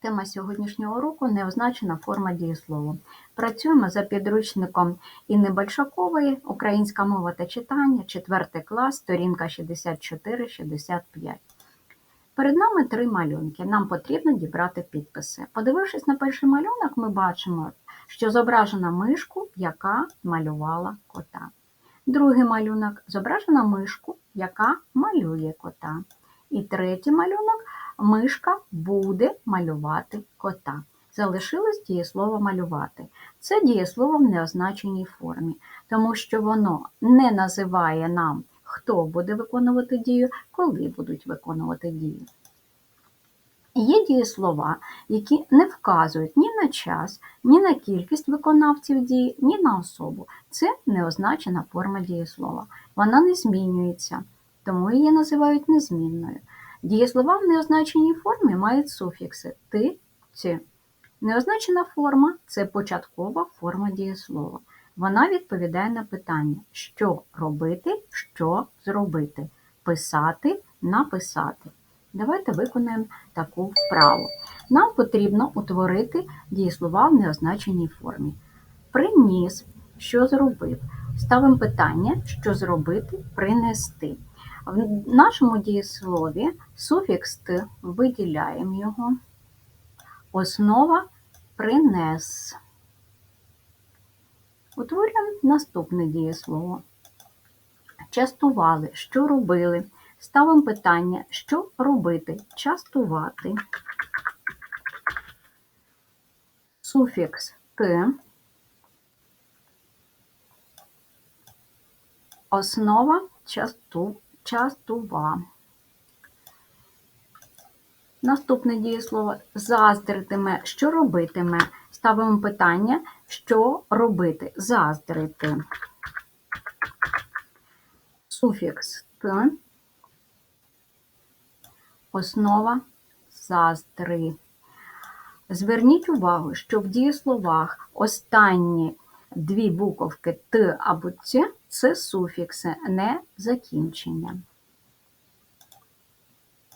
Тема сьогоднішнього уроку – неозначена форма дієслова. Працюємо за підручником Інни Большакової «Українська мова та читання», 4 клас, сторінка 64-65. Перед нами три малюнки. Нам потрібно дібрати підписи. Подивившись на перший малюнок, ми бачимо, що зображена мишку, яка малювала кота. Другий малюнок зображена мишку, яка малює кота. І третій малюнок мишка буде малювати кота. Залишилось дієслово малювати. Це дієслово в неозначеній формі, тому що воно не називає нам, хто буде виконувати дію, коли будуть виконувати дію. Є дієслова, які не вказують ні на час, ні на кількість виконавців дії, ні на особу. Це неозначена форма дієслова. Вона не змінюється, тому її називають незмінною. Дієслова в неозначеній формі мають суфікси ти, ці. Неозначена форма це початкова форма дієслова. Вона відповідає на питання, що робити, що зробити, писати, написати. Давайте виконаємо таку вправу. Нам потрібно утворити дієслова в неозначеній формі. Приніс, що зробив. Ставимо питання, що зробити, принести. В нашому дієслові суфікс «т» виділяємо його. Основа принес. Утворюємо наступне дієслово. Частували, що робили. Ставимо питання, що робити, частувати. Суфікс «т», основа часту, частува. Наступне дієслово заздритиме, що робитиме. Ставимо питання, що робити, заздрити. Суфікс «т», основа заздри. Зверніть увагу, що в дієсловах останні дві буковки Т або Ц це суфікси, не закінчення.